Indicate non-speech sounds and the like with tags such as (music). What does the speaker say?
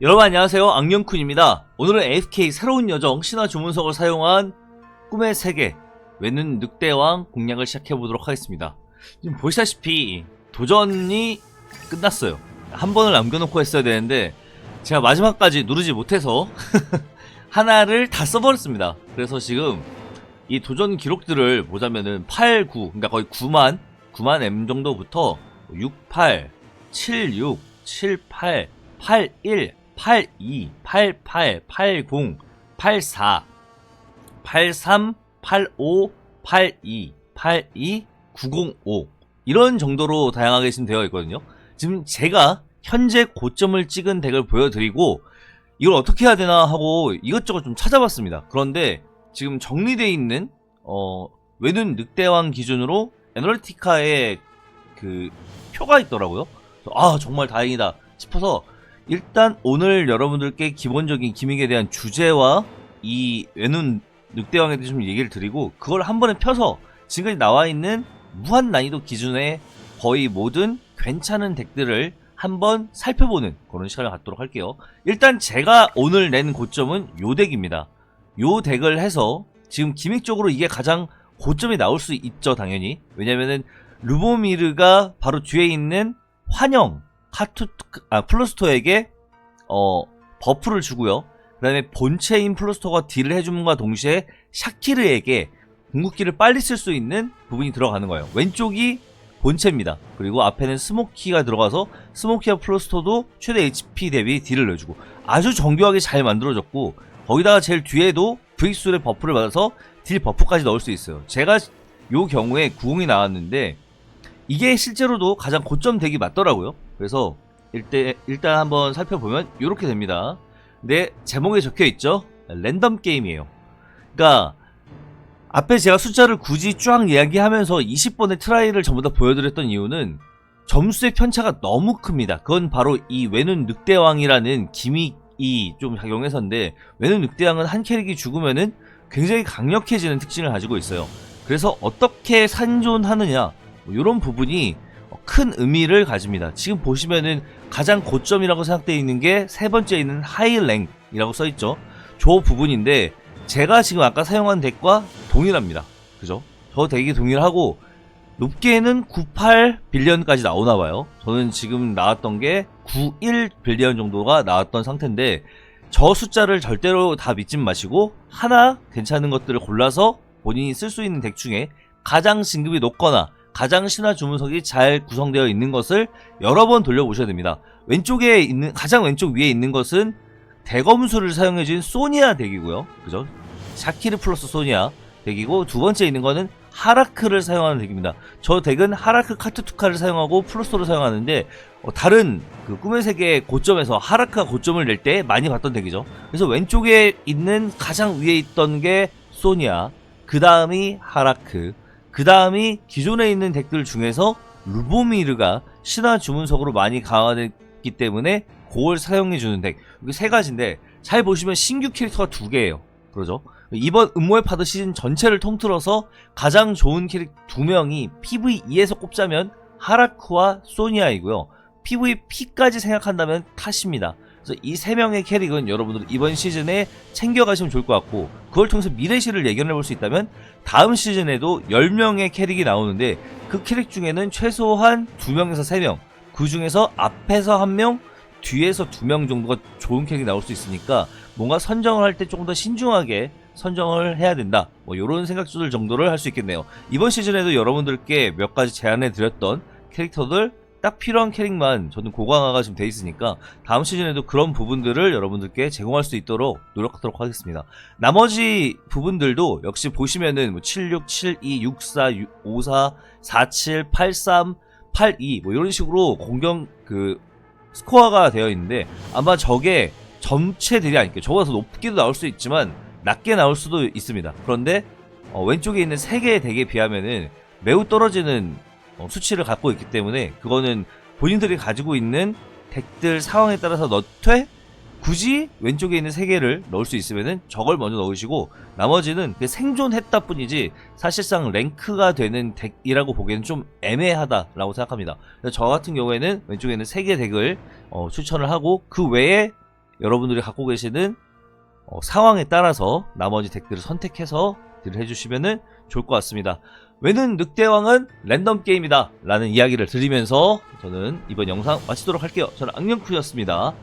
여러분 안녕하세요. 악령쿤입니다. 오늘은 AFK 새로운 여정 신화 주문석을 사용한 꿈의 세계 외는 늑대왕 공략을 시작해보도록 하겠습니다. 지금 보시다시피 도전이 끝났어요. 한 번을 남겨놓고 했어야 되는데 제가 마지막까지 누르지 못해서 (laughs) 하나를 다 써버렸습니다. 그래서 지금 이 도전 기록들을 보자면은 8, 9 그러니까 거의 9만 9만 M 정도부터 6, 8, 7, 6, 7, 8, 8, 1, 82, 88, 80, 84, 83, 85, 82, 82, 905 이런 정도로 다양하게 지금 되어 있거든요. 지금 제가 현재 고점을 찍은 덱을 보여드리고 이걸 어떻게 해야 되나 하고 이것저것 좀 찾아봤습니다. 그런데 지금 정리되어 있는 어, 외눈 늑대왕 기준으로 에너리티카의 그 표가 있더라고요. 아 정말 다행이다 싶어서 일단 오늘 여러분들께 기본적인 기믹에 대한 주제와 이 외눈 늑대왕에 대해서 좀 얘기를 드리고 그걸 한 번에 펴서 지금까지 나와 있는 무한 난이도 기준의 거의 모든 괜찮은 덱들을 한번 살펴보는 그런 시간을 갖도록 할게요. 일단 제가 오늘 낸 고점은 요 덱입니다. 요 덱을 해서 지금 기믹적으로 이게 가장 고점이 나올 수 있죠, 당연히. 왜냐면은 루보미르가 바로 뒤에 있는 환영 카투 아 플루스토에게 어 버프를 주고요. 그다음에 본체인 플루스토가 딜을 해줌과 동시에 샤키르에게 궁극기를 빨리 쓸 수 있는 부분이 들어가는 거예요. 왼쪽이 본체입니다. 그리고 앞에는 스모키가 들어가서 스모키와 플루스토도 최대 HP 대비 딜을 내주고 아주 정교하게 잘 만들어졌고 거기다가 제일 뒤에도 브익술의 버프를 받아서 딜 버프까지 넣을 수 있어요. 제가 요 경우에 90이 나왔는데 이게 실제로도 가장 고점 덱이 맞더라고요. 그래서 일대, 일단 한번 살펴보면 이렇게 됩니다. 근데 제목에 적혀 있죠. 랜덤 게임이에요. 그러니까 앞에 제가 숫자를 굳이 쫙 이야기하면서 20번의 트라이를 전부 다 보여드렸던 이유는 점수의 편차가 너무 큽니다. 그건 바로 이 외눈 늑대왕이라는 기믹이 좀 작용해서인데 외눈 늑대왕은 한 캐릭이 죽으면은 굉장히 강력해지는 특징을 가지고 있어요. 그래서 어떻게 산존하느냐 이런 부분이 큰 의미를 가집니다. 지금 보시면은 가장 고점이라고 생각되어 있는 게 세 번째 있는 하이랭이라고 써 있죠. 저 부분인데 제가 지금 아까 사용한 덱과 동일합니다. 그죠? 저 덱이 동일하고 높게는 98 빌리언까지 나오나 봐요. 저는 지금 나왔던 게 91 빌리언 정도가 나왔던 상태인데 저 숫자를 절대로 다 믿지 마시고 하나 괜찮은 것들을 골라서 본인이 쓸 수 있는 덱 중에 가장 진급이 높거나 가장 신화 주문석이 잘 구성되어 있는 것을 여러 번 돌려보셔야 됩니다. 왼쪽에 있는 가장 왼쪽 위에 있는 것은 대검수를 사용해준 소니아 덱이고요. 그죠? 샤키르 플러스 소니아 덱이고 두 번째 있는 거는 하라크를 사용하는 덱입니다. 저 덱은 하라크 카트투카를 사용하고 플루스토를 사용하는데 어, 다른 그 꿈의 세계 고점에서 하라크가 고점을 낼 때 많이 봤던 덱이죠. 그래서 왼쪽에 있는 가장 위에 있던 게 소니아, 그 다음이 하라크, 그 다음이 기존에 있는 덱들 중에서 루보미르가 신화 주문석으로 많이 강화됐기 때문에 그걸 사용해주는 덱. 이게 세 가지인데 잘 보시면 신규 캐릭터가 두 개예요. 그러죠? 이번 음모의 파드 시즌 전체를 통틀어서 가장 좋은 캐릭 두 명이 PVE에서 꼽자면 하라크와 소니아이고요. PVP까지 생각한다면 탓입니다. 그래서 이 세 명의 캐릭은 여러분들 이번 시즌에 챙겨가시면 좋을 것 같고 그걸 통해서 미래시를 예견해 볼 수 있다면 다음 시즌에도 10명의 캐릭이 나오는데 그 캐릭 중에는 최소한 2명에서 3명 그 중에서 앞에서 1명 뒤에서 2명 정도가 좋은 캐릭이 나올 수 있으니까 뭔가 선정을 할 때 조금 더 신중하게 선정을 해야 된다. 뭐 이런 생각 들 정도를 할 수 있겠네요. 이번 시즌에도 여러분들께 몇 가지 제안해 드렸던 캐릭터들 딱 필요한 캐릭만 저는 고강화가 지금 돼 있으니까 다음 시즌에도 그런 부분들을 여러분들께 제공할 수 있도록 노력하도록 하겠습니다. 나머지 부분들도 역시 보시면은 뭐 76, 72, 64, 54, 47, 83, 82 뭐 이런 식으로 공격 그 스코어가 되어 있는데 아마 저게 전체들이 아닐게요. 저보다 더 높게도 나올 수 있지만 낮게 나올 수도 있습니다. 그런데 어, 왼쪽에 있는 세 개의 덱에 비하면은 매우 떨어지는 어, 수치를 갖고 있기 때문에 그거는 본인들이 가지고 있는 덱들 상황에 따라서 넣되 굳이 왼쪽에 있는 세 개를 넣을 수 있으면은 저걸 먼저 넣으시고 나머지는 그 생존했다 뿐이지 사실상 랭크가 되는 덱이라고 보기에는 좀 애매하다라고 생각합니다. 저 같은 경우에는 왼쪽에 있는 세 개 덱을 어, 추천을 하고 그 외에 여러분들이 갖고 계시는 어, 상황에 따라서 나머지 덱들을 선택해서 딜을 해주시면 좋을 것 같습니다. 왜는 늑대왕은 랜덤 게임이다 라는 이야기를 드리면서 저는 이번 영상 마치도록 할게요. 저는 악령쿤이었습니다.